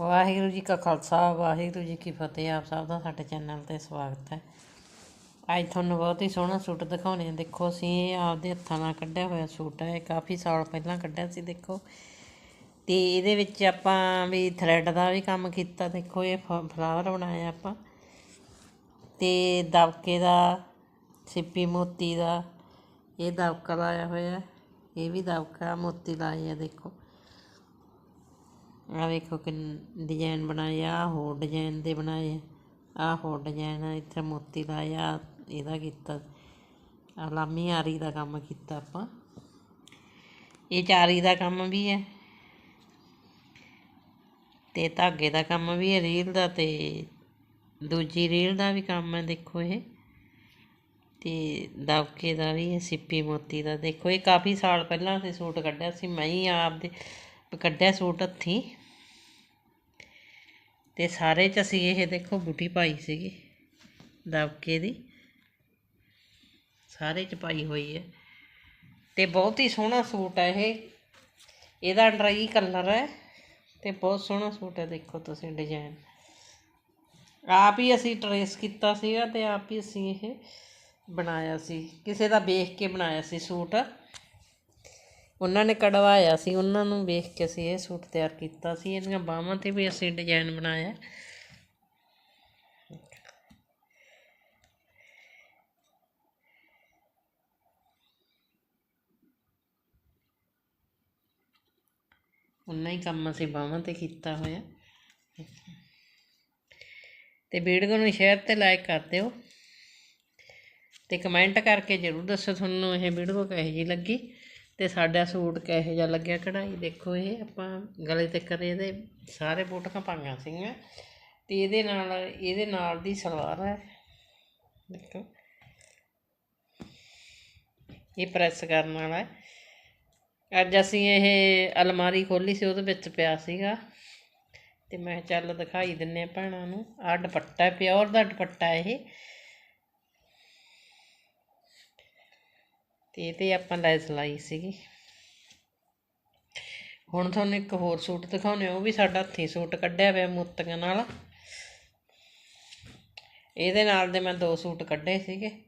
ਵਾਹਿਗੁਰੂ ਜੀ ਕਾ ਖਾਲਸਾ, ਵਾਹਿਗੁਰੂ ਜੀ ਕੀ ਫਤਿਹ। ਆਪ ਸਭ ਦਾ ਸਾਡੇ ਚੈਨਲ ਤੇ ਸਵਾਗਤ ਹੈ। ਅੱਜ ਤੁਹਾਨੂੰ ਬਹੁਤ ਹੀ ਸੋਹਣਾ ਸੂਟ ਦਿਖਾਉਣੇ ਆ। ਦੇਖੋ, ਅਸੀਂ ਇਹ ਆਪਦੇ ਹੱਥਾਂ ਨਾਲ ਕੱਢਿਆ ਹੋਇਆ ਸੂਟ ਹੈ। ਇਹ ਕਾਫੀ ਸਾਲ ਪਹਿਲਾਂ ਕੱਢਿਆ ਸੀ, ਦੇਖੋ। ਤੇ ਇਹਦੇ ਵਿੱਚ ਆਪਾਂ ਵੀ ਥਰੈਡ ਦਾ ਵੀ ਕੰਮ ਕੀਤਾ। ਦੇਖੋ, ਇਹ ਫਲਾਵਰ ਬਣਾਇਆ ਆਪਾਂ। ਤੇ ਦਬਕੇ ਦਾ, ਸਿੱਪੀ ਮੋਤੀ ਦਾ, ਇਹ ਦਬਕਾ ਲਾਇਆ ਹੋਇਆ। ਇਹ ਵੀ ਦਬਕਾ, ਮੋਤੀ ਲਾਏ ਆ, ਦੇਖੋ। ਆਹ ਵੇਖੋ ਕਿ ਡਿਜ਼ਾਈਨ ਬਣਾਏ ਆਹ ਹੋਰ ਡਿਜ਼ਾਈਨ ਦੇ ਬਣਾਏ ਆਹ ਹੋਰ ਡਿਜ਼ਾਈਨ ਆ, ਇੱਥੇ ਮੋਤੀ ਲਾਇਆ ਇਹਦਾ ਕੀਤਾ ਆ ਲਾਮੀ ਆਰੀ ਦਾ ਕੰਮ ਕੀਤਾ ਆਪਾਂ। ਇਹ ਚਾਰੀ ਦਾ ਕੰਮ ਵੀ ਹੈ ਤੇ ਧਾਗੇ ਦਾ ਕੰਮ ਵੀ ਹੈ ਰੀਲ ਦਾ ਤੇ ਦੂਜੀ ਰੀਲ ਦਾ ਵੀ ਕੰਮ ਹੈ, ਦੇਖੋ ਇਹ। ਤੇ ਦਬਕੇ ਦਾ ਵੀ ਹੈ, ਸਿੱਪੀ ਮੋਤੀ ਦਾ, ਦੇਖੋ ਇਹ ਕਾਫੀ ਸਾਲ ਪਹਿਲਾਂ ਅਸੀਂ ਸੂਟ ਕੱਢਿਆ ਸੀ, ਮੈਂ ਹੀ ਆਪਦੇ ਕੱਢਿਆ ਸੂਟ ਹੱਥੀਂ। ਅਤੇ ਸਾਰੇ ਚ ਅਸੀਂ ਇਹ ਦੇਖੋ ਬੂਟੀ ਪਾਈ ਸੀਗੀ, ਦਬਕੇ ਦੀ। ਸਾਰੇ ਚ ਪਾਈ ਹੋਈ ਹੈ। ਅਤੇ ਬਹੁਤ ਹੀ ਸੋਹਣਾ ਸੂਟ ਹੈ ਇਹ। ਇਹਦਾ ਡਰਾਈ ਕਲਰ ਹੈ ਅਤੇ ਬਹੁਤ ਸੋਹਣਾ ਸੂਟ ਹੈ ਦੇਖੋ ਤੁਸੀਂ ਡਿਜ਼ਾਈਨ। ਆਪ ਹੀ ਅਸੀਂ ਟਰੇਸ ਕੀਤਾ ਸੀਗਾ ਅਤੇ ਆਪ ਹੀ ਅਸੀਂ ਇਹ ਬਣਾਇਆ ਸੀ। ਕਿਸੇ ਦਾ ਵੇਖ ਕੇ ਬਣਾਇਆ ਸੀ ਸੂਟ। ਉਹਨਾਂ ਨੇ ਕਢਵਾਇਆ ਸੀ, ਉਹਨਾਂ ਨੂੰ ਵੇਖ ਕੇ ਅਸੀਂ ਇਹ ਸੂਟ ਤਿਆਰ ਕੀਤਾ ਸੀ, ਇਹਦੀਆਂ ਬਾਹਾਂ ਤੇ ਵੀ ਅਸੀਂ ਡਿਜ਼ਾਈਨ ਬਣਾਇਆ। ਉਹਨਾਂ ਹੀ ਕੰਮ ਅਸੀਂ ਬਾਹਾਂ ਤੇ ਕੀਤਾ ਹੋਇਆ। ਤੇ ਵੀਡੀਓ ਨੂੰ ਸ਼ੇਅਰ ਤੇ ਲਾਈਕ ਕਰ ਦਿਓ। ਤੇ ਕਮੈਂਟ ਕਰਕੇ ਜਰੂਰ ਦੱਸੋ ਤੁਹਾਨੂੰ ਇਹ ਵੀਡੀਓ ਕਿਹੋ ਜਿਹੀ ਲੱਗੀ। ਅਤੇ ਸਾਡਾ ਸੂਟ ਕਿਹੋ ਜਿਹਾ ਲੱਗਿਆ ਕਢਾਈ? ਦੇਖੋ ਇਹ ਆਪਾਂ ਗਲੇ ਤੇ ਇਹਦੇ ਸਾਰੇ ਬੂਟੀਆਂ ਪਾਈਆਂ ਸੀਗੀਆਂ ਅਤੇ ਇਹਦੇ ਨਾਲ ਇਹਦੇ ਨਾਲ ਦੀ ਸਲਵਾਰ ਹੈ। ਦੇਖੋ। ਇਹ ਪ੍ਰੈਸ ਕਰਨ ਵਾਲਾ ਹੈ। ਅੱਜ ਅਸੀਂ ਇਹ ਅਲਮਾਰੀ ਖੋਲੀ ਸੀ, ਉਹਦੇ ਵਿੱਚ ਪਿਆ ਸੀਗਾ। ਤੇ ਮੈਂ ਕਿਹਾ ਚੱਲ ਦਿਖਾਈ ਦਿੰਨੇ ਆ ਭੈਣਾਂ ਨੂੰ। ਆਹ ਦੁਪੱਟਾ ਪਿਓਰ ਦਾ ਦੁਪੱਟਾ ਇਹ। ਤੇ ਇਹ ਤੇ ਆਪਾਂ ਲੈਸ ਲਾਈ ਸੀਗੀ। ਹੁਣ ਤੁਹਾਨੂੰ ਇੱਕ ਹੋਰ ਸੂਟ ਦਿਖਾਉਣੇ ਉਹ ਵੀ ਸਾਡਾ ਹੱਥੀਂ ਸੂਟ ਕੱਢਿਆ ਹੋਇਆ ਮੋਤੀਆਂ ਨਾਲ। ਇਹਦੇ ਨਾਲ ਦੇ ਮੈਂ ਦੋ ਸੂਟ ਕੱਢੇ ਸੀਗੇ।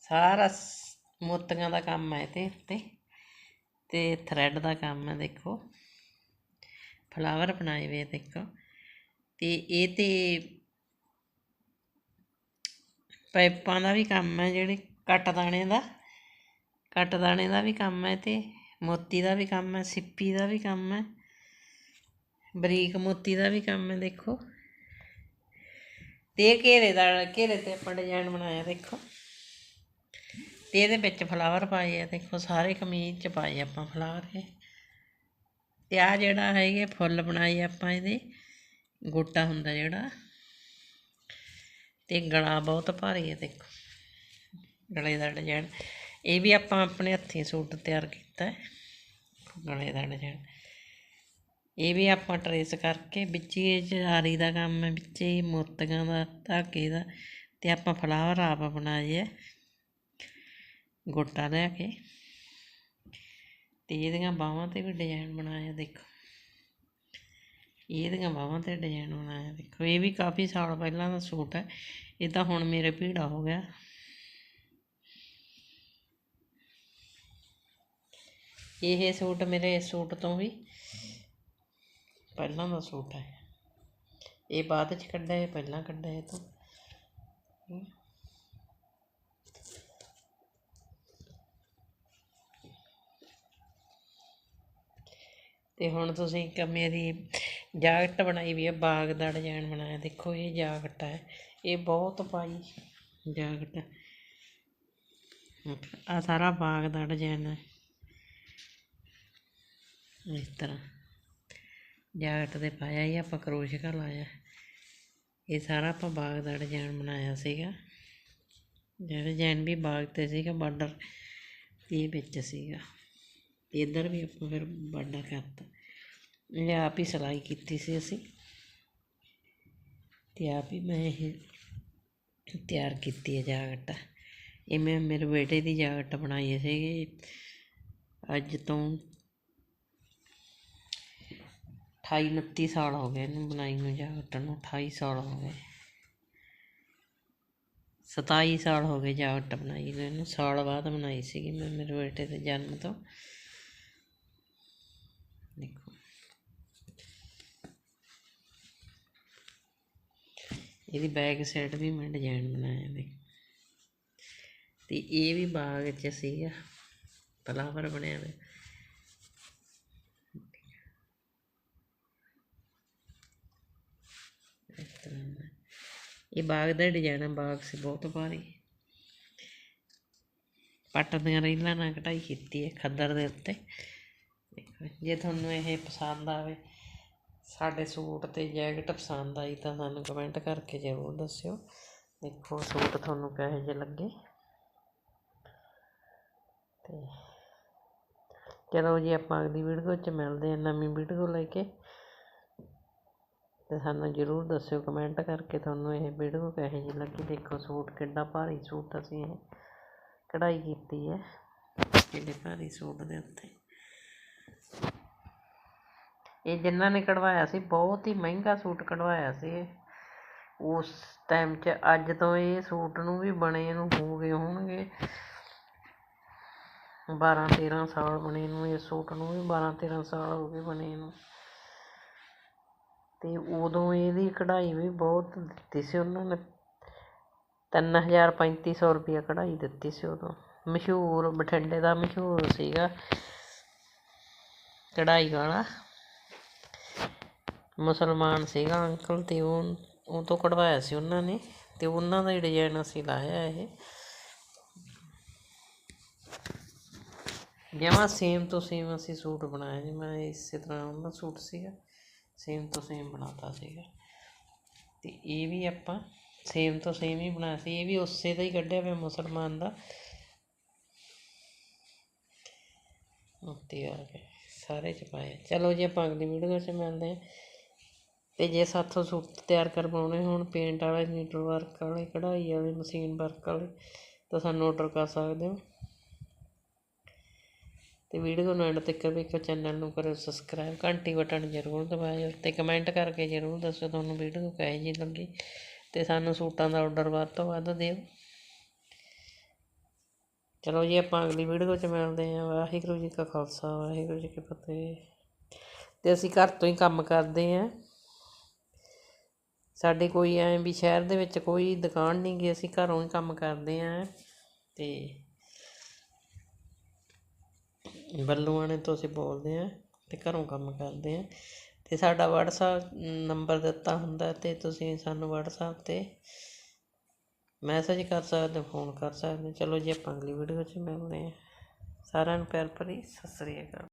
ਸਾਰਾ ਸ- ਮੋਤੀਆਂ ਦਾ ਕੰਮ ਹੈ ਇਹਦੇ ਉੱਤੇ ਤੇ ਥਰੈਡ ਦਾ ਕੰਮ ਹੈ ਦੇਖੋ। ਫਲਾਵਰ ਬਣਾਏ ਹੋਏ ਦੇਖੋ। ਤੇ ਇਹ ਤੇ ਪਾਈਪਾਂ ਦਾ ਵੀ ਕੰਮ ਹੈ ਜਿਹੜੇ ਕੱਟ ਦਾਣੇ ਦਾ, ਕੱਟ ਦਾਣੇ ਦਾ ਵੀ ਕੰਮ ਹੈ ਤੇ ਮੋਤੀ ਦਾ ਵੀ ਕੰਮ ਹੈ, ਸਿੱਪੀ ਦਾ ਵੀ ਕੰਮ ਹੈ, ਬਰੀਕ ਮੋਤੀ ਦਾ ਵੀ ਕੰਮ ਹੈ, ਦੇਖੋ। ਤੇ ਇਹ ਘੇਰੇ ਦਾ, ਘੇਰੇ ਤੇ ਆਪਾਂ ਡਿਜ਼ਾਈਨ ਬਣਾਇਆ, ਦੇਖੋ। ਤੇ ਇਹਦੇ ਵਿੱਚ ਫਲਾਵਰ ਪਾਏ ਆ, ਦੇਖੋ, ਸਾਰੇ ਕਮੀਜ਼ 'ਚ ਪਾਏ ਆਪਾਂ ਫਲਾਵਰ ਇਹ। ਤੇ ਆ ਜਿਹੜਾ ਹੈਗੇ ਫੁੱਲ ਬਣਾਏ ਆਪਾਂ ਇਹਦੇ, ਗੋਟਾ ਹੁੰਦਾ ਜਿਹੜਾ। ਅਤੇ ਗਲਾ ਬਹੁਤ ਭਾਰੀ ਹੈ, ਦੇਖੋ। ਗਲੇ ਦਾ ਡਿਜ਼ਾਇਨ ਇਹ ਵੀ ਆਪਾਂ ਆਪਣੇ ਹੱਥੀਂ ਸੂਟ ਤਿਆਰ ਕੀਤਾ ਗਲੇ ਦਾ ਡਿਜ਼ਾਇਨ ਇਹ ਵੀ ਆਪਾਂ ਟਰੇਸ ਕਰਕੇ ਵਿੱਚ ਹੀ ਇਹ ਜਾਰੀ ਦਾ ਕੰਮ ਹੈ, ਵਿੱਚ ਹੀ ਮੋਤੀਆਂ ਦਾ, ਧਾਗੇ ਦਾ ਤੇ ਆਪਾਂ ਫਲਾਵਰ ਆਪ ਬਣਾਏ ਹੈ। ਗੋਟਾ ਲੈ ਕੇ। ਤੇ ਇਹਦੀਆਂ ਬਾਹਾਂ ਤੇ ਵੀ ਡਿਜ਼ਾਈਨ ਬਣਾਇਆ ਦੇਖੋ। ਇਹਦੀਆਂ ਬਾਹਾਂ ਤੇ ਡਿਜ਼ਾਈਨ ਬਣਾਇਆ ਦੇਖੋ, ਇਹ ਵੀ ਕਾਫੀ ਸਾਲ ਪਹਿਲਾਂ ਦਾ ਸੂਟ ਹੈ, ਇਹ ਤਾਂ ਹੁਣ ਮੇਰੇ ਭੀੜਾ ਹੋ ਗਿਆ ਇਹ ਸੂਟ ਮੇਰੇ ਸੂਟ ਤੋਂ ਵੀ ਪਹਿਲਾਂ ਦਾ ਸੂਟ ਹੈ ਇਹ ਬਾਅਦ ਚ ਕੱਢਿਆ, ਇਹ ਪਹਿਲਾਂ ਕੱਢਿਆ ਇਹ ਤੋਂ ਹਮ। ਤੇ ਹੁਣ ਤੁਸੀਂ ਇੱਕ ਮੇਰੀ ਜਾਕਟ ਬਣਾਈ ਵੀ ਹੈ ਬਾਗ ਦਾ ਡਿਜ਼ਾਇਨ ਬਣਾਇਆ। ਦੇਖੋ, ਇਹ ਜਾਕਟ ਹੈ। ਇਹ ਬਹੁਤ ਪਾਈ ਜਾਕਟ ਆ ਸਾਰਾ ਬਾਗ ਦਾ ਡਿਜ਼ਾਈਨ ਹੈ। ਇਸ ਤਰ੍ਹਾਂ। ਜਾਕਟ ਦੇ ਪਾਇਆ ਹੀ ਆਪਾਂ ਕਰੋਸ਼ਕਾ ਲਾਇਆ। ਇਹ ਸਾਰਾ ਆਪਾਂ ਬਾਗ ਦਾ ਡਿਜ਼ਾਈਨ ਬਣਾਇਆ ਸੀਗਾ। ਜਿਹੜਾ ਡਿਜ਼ਾਈਨ ਵੀ ਬਾਗ ਤੇ ਸੀਗਾ, ਬਾਰਡਰ ਇਹ ਵਿੱਚ ਸੀਗਾ। ਤੇ ਇੱਧਰ ਵੀ ਆਪਾਂ ਫਿਰ ਬਾਰਡਰ ਕਰਤਾ। ਇਹ ਆਪ ਹੀ ਸਿਲਾਈ ਕੀਤੀ ਸੀ ਅਸੀਂ ਤੇ ਆਪ ਹੀ ਮੈਂ ਇਹ ਤਿਆਰ ਕੀਤੀ ਹੈ ਜਾਕਟ। ਇਹ ਮੈਂ ਮੇਰੇ ਬੇਟੇ ਦੀ ਜਾਕਟ ਬਣਾਈ ਸੀਗੀ। ਅੱਜ ਤੋਂ 28 29 ਸਾਲ ਹੋ ਗਏ ਇਹਨੂੰ ਬਣਾਈ ਨੂੰ ਜਾਕਟ ਨੂੰ 28 ਸਾਲ ਹੋ ਗਏ। 27 ਸਾਲ ਹੋ ਗਏ ਜਾਕਟ ਬਣਾਈ ਨੂੰ, ਇਹਨੂੰ ਸਾਲ ਬਾਅਦ ਬਣਾਈ ਸੀਗੀ ਮੈਂ ਮੇਰੇ ਬੇਟੇ ਦੇ ਜਨਮ ਤੋਂ ਦੇਖੋ ਇਹਦੀ ਬੈਕ ਸਾਈਡ ਵੀ ਮੈਂ ਡਿਜ਼ਾਈਨ ਬਣਾਇਆ ਦੇਖ ਤੇ ਇਹ ਵੀ ਬਾਗ 'ਚ ਸੀਗਾ ਫਲਾਵਰ ਬਣਿਆ ਹੋਇਆ ਇਹ ਬਾਗ ਦਾ ਡਿਜ਼ਾਈਨ ਹੈ ਬਾਗ ਸੀ ਬਹੁਤ ਭਾਰੀ। ਪੱਟ ਦੀਆਂ ਰੀਲਾਂ ਨਾਲ ਕਢਾਈ ਕੀਤੀ ਹੈ ਖੱਦਰ ਦੇ ਉੱਤੇ। ਦੇਖੋ, ਜੇ ਤੁਹਾਨੂੰ ਇਹ ਪਸੰਦ ਆਵੇ ਸਾਡੇ ਸੂਟ ਤੇ ਜੈਕਟ ਪਸੰਦ ਆਈ ਤਾਂ ਸਾਨੂੰ ਕਮੈਂਟ ਕਰਕੇ ਜ਼ਰੂਰ ਦੱਸਿਓ। ਦੇਖੋ ਸੂਟ ਤੁਹਾਨੂੰ ਕਿਹੋ ਜਿਹੇ ਲੱਗੇ। ਤੇ ਚਲੋ ਜੀ, ਆਪਾਂ ਅਗਲੀ ਵੀਡੀਓ 'ਚ ਮਿਲਦੇ ਹਾਂ ਨਵੀਂ ਵੀਡੀਓ ਲੈ ਕੇ। ਤੇ ਸਾਨੂੰ ਜ਼ਰੂਰ ਦੱਸਿਓ ਕਮੈਂਟ ਕਰਕੇ ਤੁਹਾਨੂੰ ਇਹ ਵੀਡੀਓ ਕਿਹੋ ਜਿਹੀ ਲੱਗੀ। ਦੇਖੋ ਸੂਟ ਕਿੱਡਾ ਭਾਰੀ ਸੂਟ ਅਸੀਂ ਇਹ ਕਢਾਈ ਕੀਤੀ ਹੈ। ਕਿੰਨੇ ਭਾਰੀ ਸੂਟ ਦੇ ਉੱਤੇ ਇਹ ਜਿਨ੍ਹਾਂ ਨੇ ਕਢਵਾਇਆ ਸੀ, ਬਹੁਤ ਹੀ ਮਹਿੰਗਾ ਸੂਟ ਕਢਵਾਇਆ ਸੀ ਇਹ। ਉਸ ਟਾਈਮ 'ਚ ਅੱਜ ਤੋਂ ਇਹ ਸੂਟ ਨੂੰ ਵੀ ਬਣੇ ਨੂੰ ਹੋ ਗਏ ਹੋਣਗੇ। 12 13 ਸਾਲ ਬਣੇ ਨੂੰ ਇਹ ਸੂਟ ਨੂੰ ਵੀ 12 13 ਸਾਲ ਹੋ ਗਏ ਬਣੇ ਨੂੰ। ਅਤੇ ਉਦੋਂ ਇਹਦੀ ਕਢਾਈ ਵੀ ਬਹੁਤ ਦਿੱਤੀ ਸੀ ਉਹਨਾਂ ਨੇ। ਤਿੰਨ ਹਜ਼ਾਰ ਪੈਂਤੀ ਸੌ ਰੁਪਈਆ ਕਢਾਈ ਦਿੱਤੀ ਸੀ ਉਦੋਂ। ਮਸ਼ਹੂਰ, ਬਠਿੰਡੇ ਦਾ ਮਸ਼ਹੂਰ ਸੀਗਾ ਕਢਾਈ ਵਾਲਾ। ਮੁਸਲਮਾਨ ਸੀਗਾ ਅੰਕਲ ਅਤੇ ਉਹ ਉਹ ਤੋਂ ਕਢਵਾਇਆ ਸੀ ਉਹਨਾਂ ਨੇ ਅਤੇ ਉਹਨਾਂ ਦਾ ਹੀ ਡਿਜ਼ਾਇਨ ਅਸੀਂ ਲਾਇਆ ਇਹ। ਜਮਾ ਸੇਮ ਤੋਂ ਸੇਮ ਅਸੀਂ ਸੂਟ ਬਣਾਇਆ ਜੀ, ਮੈਂ ਇਸੇ ਤਰ੍ਹਾਂ ਉਹਨਾਂ ਸੂਟ ਸੀਗਾ ਸੇਮ ਤੋਂ ਸੇਮ ਬਣਾਤਾ ਸੀਗਾ। ਅਤੇ ਇਹ ਵੀ ਆਪਾਂ ਸੇਮ ਤੋਂ ਸੇਮ ਹੀ ਬਣਾਇਆ ਸੀ, ਇਹ ਵੀ ਉਸੇ ਦਾ ਹੀ ਕੱਢਿਆ ਹੋਇਆ ਮੁਸਲਮਾਨ ਦਾ। ਉੱਤੇ ਆ ਗਏ, ਸਾਰੇ ਚ ਪਾਏ। ਚਲੋ ਜੀ ਆਪਾਂ ਅਗਲੀ ਵੀਡੀਓ 'ਚ ਮਿਲਦੇ ਹਾਂ। ਅਤੇ ਜੇ ਸਾਥੋਂ ਸੂਟ ਤਿਆਰ ਕਰਵਾਉਣੇ ਹੋਣ ਪੇਂਟ ਵਾਲੇ ਨੀਡਲ ਵਰਕ ਵਾਲੇ, ਕਢਾਈ ਵਾਲੇ ਮਸ਼ੀਨ ਵਰਕ ਵਾਲੇ, ਤਾਂ ਸਾਨੂੰ ਔਡਰ ਕਰ ਸਕਦੇ ਹੋ। ਅਤੇ ਵੀਡੀਓ ਨੂੰ ਐਂਡ ਤੱਕ ਵੇਖੋ ਚੈਨਲ ਨੂੰ ਕਰੋ ਸਬਸਕ੍ਰਾਈਬ ਘੰਟੀ ਬਟਨ ਜ਼ਰੂਰ ਦਬਾਇਓ ਅਤੇ ਕਮੈਂਟ ਕਰਕੇ ਜ਼ਰੂਰ ਦੱਸੋ ਤੁਹਾਨੂੰ ਵੀਡੀਓ ਕਿਹੋ ਜਿਹੀ ਲੱਗੀ ਅਤੇ ਸਾਨੂੰ ਸੂਟਾਂ ਦਾ ਔਡਰ ਵੱਧ ਤੋਂ ਵੱਧ ਦਿਓ। ਚਲੋ ਜੀ, ਆਪਾਂ ਅਗਲੀ ਵੀਡੀਓ 'ਚ ਮਿਲਦੇ ਹਾਂ। ਵਾਹਿਗੁਰੂ ਜੀ ਕਾ ਖਾਲਸਾ, ਵਾਹਿਗੁਰੂ ਜੀ ਕੀ ਫਤਿਹ। ਅਤੇ ਅਸੀਂ ਘਰ ਤੋਂ ਹੀ ਕੰਮ ਕਰਦੇ ਹਾਂ। ਸਾਡੇ ਕੋਈ ਐਂ ਵੀ ਸ਼ਹਿਰ ਦੇ ਵਿੱਚ ਕੋਈ ਦੁਕਾਨ ਨਹੀਂ ਗੀ, ਅਸੀਂ ਘਰੋਂ ਹੀ ਕੰਮ ਕਰਦੇ ਹਾਂ ਅਤੇ ਬੱਲੂਆਣੇ ਤੋਂ ਅਸੀਂ ਬੋਲਦੇ ਹਾਂ ਅਤੇ ਘਰੋਂ ਕੰਮ ਕਰਦੇ ਹਾਂ ਅਤੇ ਸਾਡਾ ਵਟਸਐਪ ਨੰਬਰ ਦਿੱਤਾ ਹੁੰਦਾ ਅਤੇ ਤੁਸੀਂ ਸਾਨੂੰ ਵਟਸਐਪ ਤੇ ਮੈਸੇਜ ਕਰ ਸਕਦੇ ਹੋ ਫੋਨ ਕਰ ਸਕਦੇ ਹੋ। ਚਲੋ ਜੀ, ਆਪਾਂ ਅਗਲੀ ਵੀਡੀਓ 'ਚ ਮਿਲਦੇ ਹਾਂ ਸਾਰਿਆਂ ਨੂੰ ਪਿਆਰ ਭਰੀ ਸਤਿ ਸ੍ਰੀ ਅਕਾਲ।